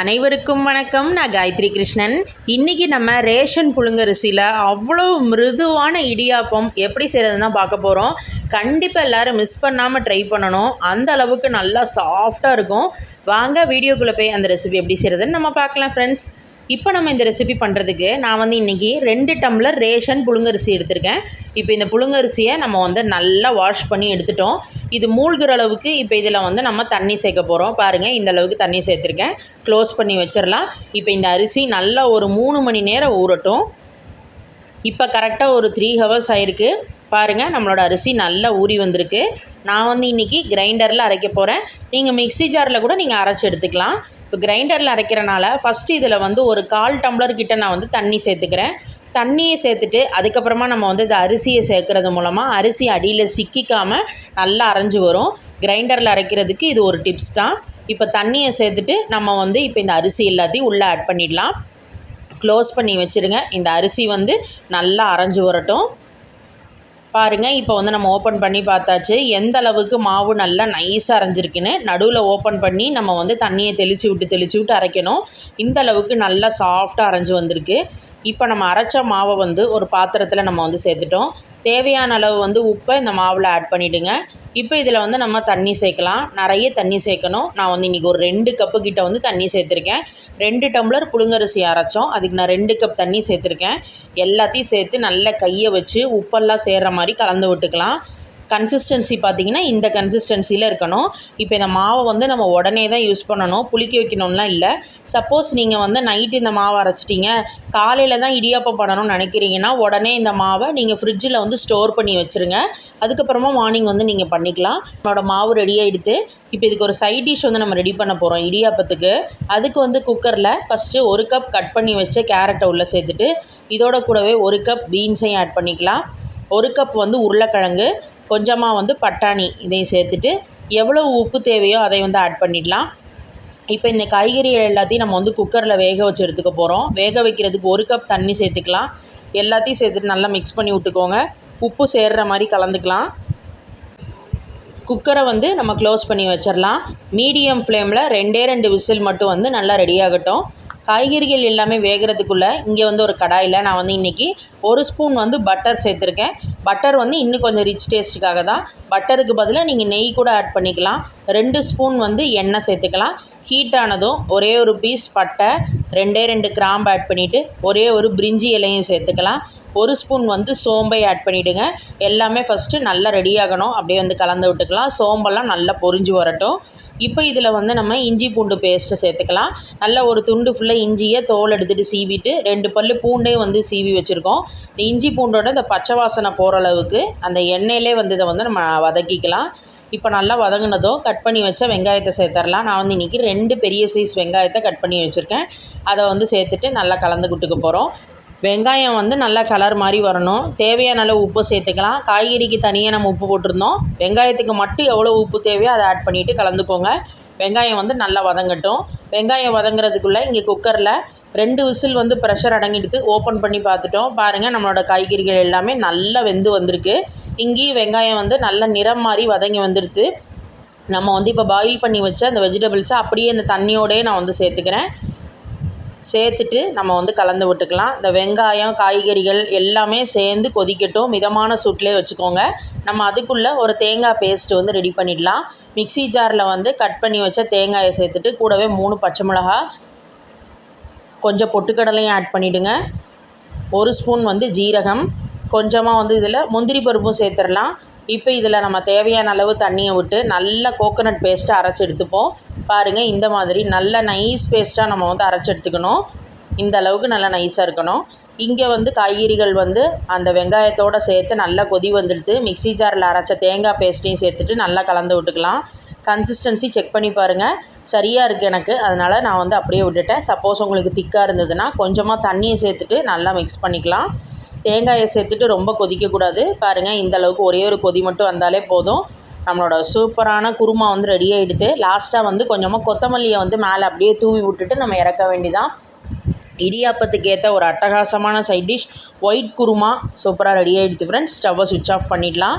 அனைவருக்கும் வணக்கம். நான் காயத்ரி கிருஷ்ணன். இன்றைக்கி நம்ம ரேஷன் புழுங்கரிசியில் அவ்வளோ மிருதுவான இடியாப்பம் எப்படி செய்கிறதுன்னு தான் பார்க்க போகிறோம் கண்டிப்பாக எல்லோரும் மிஸ் பண்ணாமல் ட்ரை பண்ணணும். அந்த அளவுக்கு நல்லா சாஃப்டாக இருக்கும். வாங்க வீடியோக்குள்ளே போய் அந்த ரெசிபி எப்படி செய்கிறதுன்னு நம்ம பார்க்கலாம் ஃப்ரெண்ட்ஸ் இப்போ நம்ம இந்த ரெசிபி பண்ணுறதுக்கு நான் வந்து இன்றைக்கி ரெண்டு டம்ளர் ரேஷன் புழுங்கரிசி எடுத்திருக்கேன். இப்போ இந்த புழுங்கரிசியை நம்ம வந்து நல்லா வாஷ் பண்ணி எடுத்துட்டோம். இது மூழ்கிற அளவுக்கு இப்போ இதில் வந்து நம்ம தண்ணி சேர்க்க போகிறோம் பாருங்கள் இந்த அளவுக்கு தண்ணி சேர்த்துருக்கேன். க்ளோஸ் பண்ணி வச்சிடலாம். இப்போ இந்த அரிசி நல்லா ஒரு மூணு மணி நேரம் ஊறட்டும். இப்போ கரெக்டாக ஒரு த்ரீ ஹவர்ஸ் ஆயிருக்கு. பாருங்கள் நம்மளோட அரிசி நல்லா ஊறி வந்திருக்கு. நான் வந்து இன்றைக்கி கிரைண்டரில் அரைக்க போகிறேன் நீங்கள் மிக்ஸி ஜாரில் கூட நீங்கள் அரைச்சி எடுத்துக்கலாம். இப்போ கிரைண்டரில் அரைக்கிறனால ஃபஸ்ட்டு இதில் வந்து ஒரு கால் டம்ளர் கிட்ட நான் வந்து தண்ணி சேர்த்துக்கிறேன். தண்ணியை சேர்த்துட்டு அதுக்கப்புறமா நம்ம வந்து இந்த அரிசியை சேர்க்குறது மூலமாக அரிசி அடியில் சிக்கிக்காமல் நல்லா அரைஞ்சு வரும். கிரைண்டரில் அரைக்கிறதுக்கு இது ஒரு டிப்ஸ் தான். இப்போ தண்ணியை சேர்த்துட்டு நம்ம வந்து இப்போ இந்த அரிசி எல்லாத்தையும் உள்ளே ஆட் பண்ணிடலாம். க்ளோஸ் பண்ணி வச்சுருங்க. இந்த அரிசி வந்து நல்லா அரைஞ்சு வரட்டும். பாருங்கள் இப்போ வந்து நம்ம ஓப்பன் பண்ணி பார்த்தாச்சு. எந்த அளவுக்கு மாவு நல்லா நைஸாக அரைஞ்சிருக்குன்னு நடுவில் ஓப்பன் பண்ணி நம்ம வந்து தண்ணியை தெளித்து விட்டு தெளித்து விட்டு அரைக்கணும். இந்த அளவுக்கு நல்லா சாஃப்டாக அரைஞ்சு வந்திருக்கு. இப்போ நம்ம அரைச்ச மாவை வந்து ஒரு பாத்திரத்தில் நம்ம வந்து சேர்த்துட்டோம். தேவையான அளவு வந்து உப்பை இந்த மாவில் ஆட் பண்ணிவிடுங்க இப்போ இதில் வந்து நம்ம தண்ணி சேர்க்கலாம். நிறைய தண்ணி சேர்க்கணும். நான் வந்து இன்றைக்கி ஒரு ரெண்டு கப்பு கிட்ட வந்து தண்ணி சேர்த்துருக்கேன். ரெண்டு டம்ளர் புழுங்கரிசி அரைச்சோம். அதுக்கு நான் ரெண்டு கப் தண்ணி சேர்த்துருக்கேன். எல்லாத்தையும் சேர்த்து நல்லா கையை வச்சு உப்பெல்லாம் சேர்கிற மாதிரி கலந்து விட்டுக்கலாம். கன்சிஸ்டன்சி பார்த்திங்கன்னா இந்த கன்சிஸ்டன்சியில் இருக்கணும். இப்போ இந்த மாவை வந்து நம்ம உடனே தான் யூஸ் பண்ணணும். புளிக்க வைக்கணும்லாம் இல்லை. சப்போஸ் நீங்கள் வந்து நைட்டு இந்த மாவை அரைச்சிட்டிங்க. காலையில் தான் இடியாப்பம் பண்ணணும்னு நினைக்கிறீங்கன்னா உடனே இந்த மாவை நீங்கள் ஃப்ரிட்ஜில் வந்து ஸ்டோர் பண்ணி வச்சுருங்க. அதுக்கப்புறமா மார்னிங் வந்து நீங்கள் பண்ணிக்கலாம். என்னோட மாவு ரெடி இப்போ இதுக்கு ஒரு சைட் டிஷ் வந்து நம்ம ரெடி பண்ண போகிறோம் இடியாப்பத்துக்கு. அதுக்கு வந்து குக்கரில் ஃபஸ்ட்டு ஒரு கப் கட் பண்ணி வச்ச கேரட்டை உள்ளே சேர்த்துட்டு இதோட கூடவே ஒரு கப் பீன்ஸையும் ஆட் பண்ணிக்கலாம். ஒரு கப் வந்து உருளைக்கிழங்கு கொஞ்சமாக வந்து பட்டாணி இதையும் சேர்த்துட்டு எவ்வளோ உப்பு தேவையோ அதை வந்து ஆட் பண்ணிடலாம். இப்போ இந்த காய்கறிகள் எல்லாத்தையும் நம்ம வந்து குக்கரில் வேக வச்சு எடுத்துக்க போகிறோம் வேக வைக்கிறதுக்கு ஒரு கப் தண்ணி சேர்த்துக்கலாம். எல்லாத்தையும் சேர்த்துட்டு நல்லா மிக்ஸ் பண்ணி விட்டுக்கோங்க. உப்பு சேர்கிற மாதிரி கலந்துக்கலாம். குக்கரை வந்து நம்ம க்ளோஸ் பண்ணி வச்சிடலாம். மீடியம் ஃப்ளேமில் ரெண்டே ரெண்டு விசில் மட்டும் வந்து நல்லா ரெடி ஆகட்டும். காய்கறிகள் எல்லாமே வேகிறதுக்குள்ளே இங்கே வந்து ஒரு கடாயில் நான் வந்து இன்றைக்கி ஒரு ஸ்பூன் வந்து பட்டர் சேர்த்துருக்கேன். பட்டர் வந்து இன்னும் கொஞ்சம் ரிச் டேஸ்ட்டுக்காக தான். பட்டருக்கு பதிலாக நீங்கள் நெய் கூட ஆட் பண்ணிக்கலாம். ரெண்டு ஸ்பூன் வந்து எண்ணெய் சேர்த்துக்கலாம். ஹீட் ஆனதும் ஒரே ஒரு பீஸ் பட்டை ரெண்டே ரெண்டு கிராம்பு ஆட் பண்ணிவிட்டு ஒரே ஒரு பிரிஞ்சி இலையும் சேர்த்துக்கலாம். ஒரு ஸ்பூன் வந்து சோம்பை ஆட் பண்ணிவிடுங்க எல்லாமே ஃபஸ்ட்டு நல்லா ரெடி ஆகணும். அப்படியே வந்து கலந்து விட்டுக்கலாம். சோம்பெல்லாம் நல்லா பொரிஞ்சு வரட்டும். இப்போ இதில் வந்து நம்ம இஞ்சி பூண்டு பேஸ்ட்டை சேர்த்துக்கலாம். நல்ல ஒரு துண்டு ஃபுல்லாக இஞ்சியை தோல் எடுத்துகிட்டு சீவிட்டு ரெண்டு பல் பூண்டே வந்து சீவி வச்சுருக்கோம். இந்த இஞ்சி பூண்டோட இந்த பச்சை வாசனை போகிற அளவுக்கு அந்த எண்ணெயிலே வந்து இதை வந்து நம்ம வதக்கிக்கலாம். இப்போ நல்லா வதங்கினதோ கட் பண்ணி வச்ச வெங்காயத்தை சேர்த்துடலாம். நான் வந்து இன்றைக்கி ரெண்டு பெரிய சைஸ் வெங்காயத்தை கட் பண்ணி வச்சுருக்கேன். அதை வந்து சேர்த்துட்டு நல்லா கலந்து கொடுத்துக்க போகிறோம் வெங்காயம் வந்து நல்லா கலர் மாதிரி வரணும். தேவையான அளவு உப்பு சேர்த்துக்கலாம். காய்கறிக்கு தனியாக நம்ம உப்பு போட்டிருந்தோம். வெங்காயத்துக்கு மட்டும் எவ்வளோ உப்பு தேவையோ அதை ஆட் பண்ணிவிட்டு கலந்துக்கோங்க. வெங்காயம் வந்து நல்லா வதங்கட்டும். வெங்காயம் வதங்குறதுக்குள்ளே இங்கே குக்கரில் ரெண்டு விசில் வந்து ப்ரெஷர் அடங்கிடுது ஓப்பன் பண்ணி பார்த்துட்டோம். பாருங்கள் நம்மளோட காய்கறிகள் எல்லாமே நல்லா வெந்து வந்திருக்கு. இங்கேயும் வெங்காயம் வந்து நல்ல நிறம் மாதிரி வதங்கி வந்துடுது நம்ம வந்து இப்போ பாயில் பண்ணி வச்ச அந்த வெஜிடபிள்ஸை அப்படியே இந்த தண்ணியோடயே நான் வந்து சேர்த்துக்கிறேன். சேர்த்துட்டு நம்ம வந்து கலந்து விட்டுக்கலாம். இந்த வெங்காயம் காய்கறிகள் எல்லாமே சேர்ந்து கொதிக்கட்டும். மிதமான சூட்டிலே வச்சுக்கோங்க. நம்ம அதுக்குள்ளே ஒரு தேங்காய் பேஸ்ட்டு வந்து ரெடி பண்ணிடலாம். மிக்சி ஜாரில் வந்து கட் பண்ணி வச்ச தேங்காயை சேர்த்துட்டு கூடவே மூணு பச்சை மிளகா கொஞ்சம் பொட்டுக்கடலையும் ஆட் பண்ணிவிடுங்க ஒரு ஸ்பூன் வந்து ஜீரகம் கொஞ்சமாக வந்து இதில் முந்திரி பருப்பும் சேர்த்துடலாம். இப்போ இதில் நம்ம தேவையான அளவு தண்ணியை விட்டு நல்லா கோகோனட் பேஸ்ட்டை அரைச்சி எடுத்துப்போம். பாருங்கள் இந்த மாதிரி நல்ல நைஸ் பேஸ்ட்டாக நம்ம வந்து அரைச்சி எடுத்துக்கணும். இந்த அளவுக்கு நல்லா நைஸாக இருக்கணும். இங்கே வந்து காய்கறிகள் வந்து அந்த வெங்காயத்தோடு சேர்த்து நல்லா கொதி வந்துடுது. மிக்சி ஜாரில் அரைச்ச தேங்காய் பேஸ்ட்டையும் சேர்த்துட்டு நல்லா கலந்து விட்டுக்கலாம். கன்சிஸ்டன்சி செக் பண்ணி பாருங்கள் சரியாக இருக்குது எனக்கு. அதனால் நான் வந்து அப்படியே விட்டுட்டேன். சப்போஸ் உங்களுக்கு திக்காக இருந்ததுன்னா கொஞ்சமாக தண்ணியை சேர்த்துட்டு நல்லா மிக்ஸ் பண்ணிக்கலாம். தேங்காயை சேர்த்துட்டு ரொம்ப கொதிக்கக்கூடாது. பாருங்கள் இந்த அளவுக்கு ஒரே ஒரு கொதி மட்டும் வந்தாலே போதும். நம்மளோட சூப்பரான குருமா வந்து ரெடி ஆகிடுது லாஸ்ட்டாக வந்து கொஞ்சமாக கொத்தமல்லியை வந்து மேலே அப்படியே தூவி விட்டுட்டு நம்ம இறக்க வேண்டிதான். இடியாப்பத்துக்கு ஏற்ற ஒரு அட்டகாசமான சைட் டிஷ் ஒயிட் குருமா சூப்பராக ரெடி ஆகிடுது ஃப்ரெண்ட்ஸ் ஸ்டவ்வை சுவிட்ச் ஆஃப் பண்ணிடலாம்.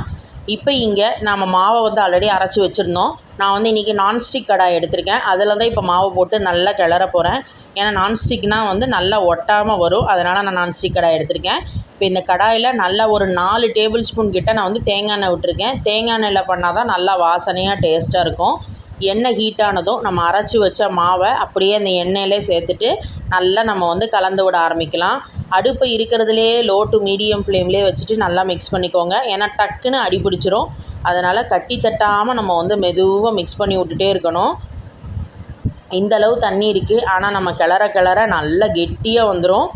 இப்போ இங்கே நாம் மாவை வந்து ஆல்ரெடி அரைச்சி வச்சுருந்தோம். நான் வந்து இன்றைக்கி நான்ஸ்டிக் கடாய் எடுத்திருக்கேன். அதில் தான் இப்போ மாவை போட்டு நல்லா கிளற போகிறேன் ஏன்னா நான்ஸ்டிக்னால் வந்து நல்லா ஒட்டாமல் வரும். அதனால் நான் நான்ஸ்டிக் கடாய் எடுத்திருக்கேன். இப்போ இந்த கடாயில் நல்லா ஒரு நாலு டேபிள் ஸ்பூன் கிட்ட நான் வந்து தேங்காய் எண்ணெய் விட்டுருக்கேன். தேங்காய் எண்ணெயில் பண்ணால் தான் நல்லா வாசனையாக டேஸ்ட்டாக இருக்கும். எண்ணெய் ஹீட் ஆனதும் நம்ம அரைச்சி வச்ச மாவை அப்படியே அந்த எண்ணெயிலே சேர்த்துட்டு நல்லா நம்ம வந்து கலந்து விட ஆரம்பிக்கலாம். அடுப்பு இருக்கிறதுலே லோ டு மீடியம் ஃப்ளேம்லேயே வச்சுட்டு நல்லா மிக்ஸ் பண்ணிக்கோங்க. ஏன்னா டக்குன்னு அடி பிடிச்சிரும். அதனால் கட்டி தட்டாமல் நம்ம வந்து மெதுவாக மிக்ஸ் பண்ணி விட்டுட்டே இருக்கணும். இந்த அளவு தண்ணி இருக்குது ஆனால் நம்ம கிளற கிளற நல்லா கெட்டியாக வந்துடும்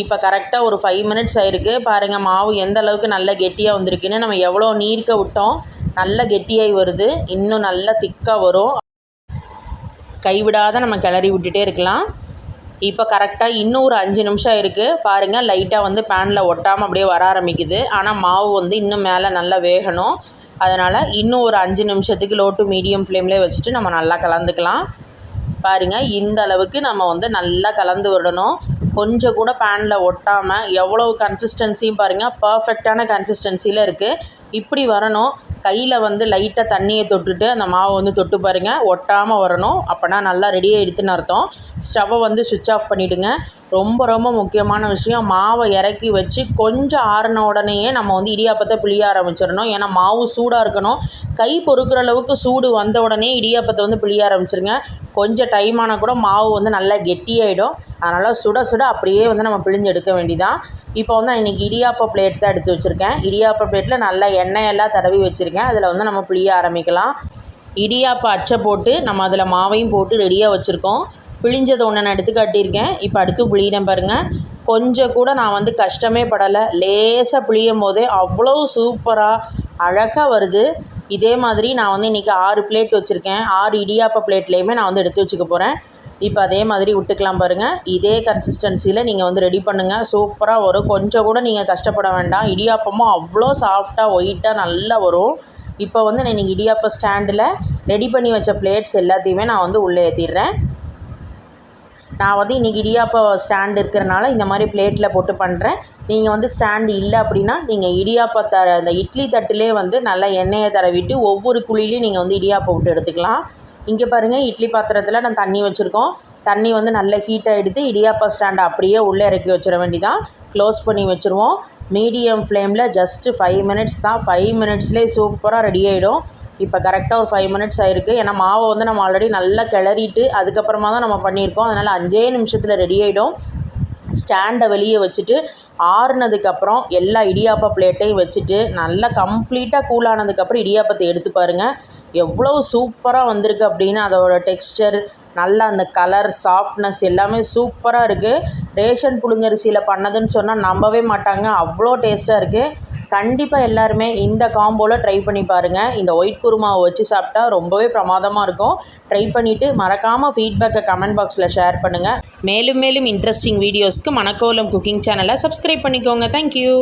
இப்போ கரெக்டாக ஒரு ஃபைவ் மினிட்ஸ் ஆயிருக்கு. பாருங்கள் மாவு எந்த அளவுக்கு நல்லா கெட்டியாக வந்திருக்குன்னு நம்ம எவ்வளோ நீர்க்க விட்டோம். நல்லா கெட்டியாகி வருது. இன்னும் நல்லா திக்காக வரும். கைவிடாத நம்ம கிளறி விட்டுட்டே இருக்கலாம். இப்போ கரெக்டாக இன்னும் ஒரு அஞ்சு நிமிஷம் இருக்குது பாருங்கள் லைட்டாக வந்து பேனில் ஒட்டாமல் அப்படியே வர ஆரம்பிக்குது. ஆனால் மாவு வந்து இன்னும் மேலே நல்லா வேகணும். அதனால் இன்னும் ஒரு அஞ்சு நிமிஷத்துக்கு லோ டு மீடியம் ஃப்ளேம்லேயே வச்சுட்டு நம்ம நல்லா கலந்துக்கலாம். பாருங்கள் இந்த அளவுக்கு நம்ம வந்து நல்லா கலந்து விடணும். கொஞ்சம் கூட பேனில் ஒட்டாமல் எவ்வளோ கன்சிஸ்டன்சியும் பாருங்கள் பர்ஃபெக்டான கன்சிஸ்டன்சியில் இருக்குது இப்படி வரணும். கையில் வந்து லைட்டாக தண்ணியை தொட்டுட்டு அந்த மாவை வந்து தொட்டு பாருங்கள் ஒட்டாமல் வரணும். அப்போனா நல்லா ரெடி எடுத்துன்னு அர்த்தம். ஸ்டவ்வை வந்து சுவிட்ச் ஆஃப் பண்ணிவிடுங்க ரொம்ப ரொம்ப முக்கியமான விஷயம். மாவை இறக்கி வச்சு கொஞ்சம் ஆறின உடனேயே நம்ம வந்து இடியாப்பத்தை பிழிய ஆரம்பிச்சிடணும். ஏன்னா மாவு சூடாக இருக்கணும். கை பொறுக்கிற அளவுக்கு சூடு வந்த உடனே இடியாப்பத்தை வந்து பிழிய ஆரம்பிச்சிருங்க. கொஞ்சம் டைம் ஆனால் கூட மாவு வந்து நல்லா கெட்டியாயிடும். அதனால் சுட சுட அப்படியே வந்து நம்ம பிழிஞ்சு எடுக்க வேண்டிதான். இப்போ வந்து நான் இன்றைக்கி இடியாப்ப பிளேட் தான் எடுத்து வச்சுருக்கேன். இடியாப்ப பிளேட்டில் நல்லா எண்ணெயெல்லாம் தடவி வச்சுருக்கேன். அதில் வந்து நம்ம பிழிய ஆரம்பிக்கலாம். இடியாப்ப அச்சை போட்டு நம்ம அதில் மாவையும் போட்டு ரெடியாக வச்சுருக்கோம். பிழிஞ்சதை ஒன்று நான் எடுத்து காட்டியிருக்கேன். இப்போ அடுத்து பிழியிறேன் பாருங்கள் கொஞ்சம் கூட நான் வந்து கஷ்டமே படலை. லேசாக புளியும் போதே அவ்வளோ சூப்பராக அழகாக வருது. இதே மாதிரி நான் வந்து இன்றைக்கி ஆறு பிளேட் வச்சுருக்கேன். ஆறு இடியாப்ப பிளேட்லேயுமே நான் வந்து எடுத்து வச்சுக்க போகிறேன் இப்போ அதே மாதிரி விட்டுக்கலாம் பாருங்கள் இதே கன்சிஸ்டன்சியில் நீங்கள் வந்து ரெடி பண்ணுங்கள் சூப்பராக வரும். கொஞ்சம் கூட நீங்கள் கஷ்டப்பட வேண்டாம். இடியாப்பமும் அவ்வளோ சாஃப்டாக ஒயிட்டாக நல்லா வரும். இப்போ வந்து நான் இன்றைக்கி இடியாப்ப ஸ்டாண்டில் ரெடி பண்ணி வச்ச பிளேட்ஸ் எல்லாத்தையுமே நான் வந்து உள்ளே ஏற்றிடுறேன் நான் வந்து இன்றைக்கி இடியாப்ப ஸ்டாண்ட் இருக்கிறனால இந்த மாதிரி பிளேட்டில் போட்டு பண்ணுறேன் நீங்கள் வந்து ஸ்டாண்டு இல்லை அப்படின்னா நீங்கள் இடியாப்ப த இந்த இட்லி தட்டிலே வந்து நல்லா எண்ணெயை தடவிட்டு ஒவ்வொரு குழிலையும் நீங்கள் வந்து இடியாப்பம் விட்டு எடுத்துக்கலாம். இங்கே பாருங்கள் இட்லி பாத்திரத்தில் நான் தண்ணி வச்சுருக்கோம். தண்ணி வந்து நல்ல ஹீட்டாக எடுத்து இடியாப்பா ஸ்டாண்டை அப்படியே உள்ளே இறக்கி வச்சிட வேண்டிதான். க்ளோஸ் பண்ணி வச்சுருவோம். மீடியம் ஃப்ளேமில் ஜஸ்ட்டு ஃபைவ் மினிட்ஸ் தான். ஃபைவ் மினிட்ஸ்லேயே சூப்பராக ரெடி ஆகிடும் இப்போ கரெக்டாக ஒரு ஃபைவ் மினிட்ஸ் ஆயிருக்கு. ஏன்னா மாவை வந்து நம்ம ஆல்ரெடி நல்லா கிளறிட்டு அதுக்கப்புறமா தான் நம்ம பண்ணியிருக்கோம். அதனால் அஞ்சே நிமிஷத்தில் ரெடி ஆகிடும் ஸ்டாண்டை வெளியே வச்சுட்டு ஆறுனதுக்கப்புறம் எல்லா இடியாப்பா பிளேட்டையும் வச்சுட்டு நல்லா கம்ப்ளீட்டாக கூலானதுக்கப்புறம் இடியாப்பத்தை எடுத்து பாருங்கள் எவ்வளோ சூப்பராக வந்திருக்கு அப்படின்னு அதோட டெக்ஸ்டர் நல்லா அந்த கலர் சாஃப்ட்னஸ் எல்லாமே சூப்பராக இருக்குது ரேஷன் புழுங்கரிசியில் பண்ணதுன்னு சொன்னால் நம்பவே மாட்டாங்க. அவ்வளோ டேஸ்ட்டாக இருக்குது கண்டிப்பாக எல்லாருமே இந்த காம்போவில் ட்ரை பண்ணி பாருங்கள் இந்த ஒயிட் குருமாவை வச்சு சாப்பிட்டா ரொம்பவே பிரமாதமாக இருக்கும். ட்ரை பண்ணிவிட்டு மறக்காமல் ஃபீட்பேக்கை கமெண்ட் பாக்ஸில் ஷேர் பண்ணுங்கள் மேலும் மேலும் இன்ட்ரெஸ்டிங் வீடியோஸ்க்கு மணக்கோலம் குக்கிங் சேனலை சப்ஸ்கிரைப் பண்ணிக்கோங்க. Thank you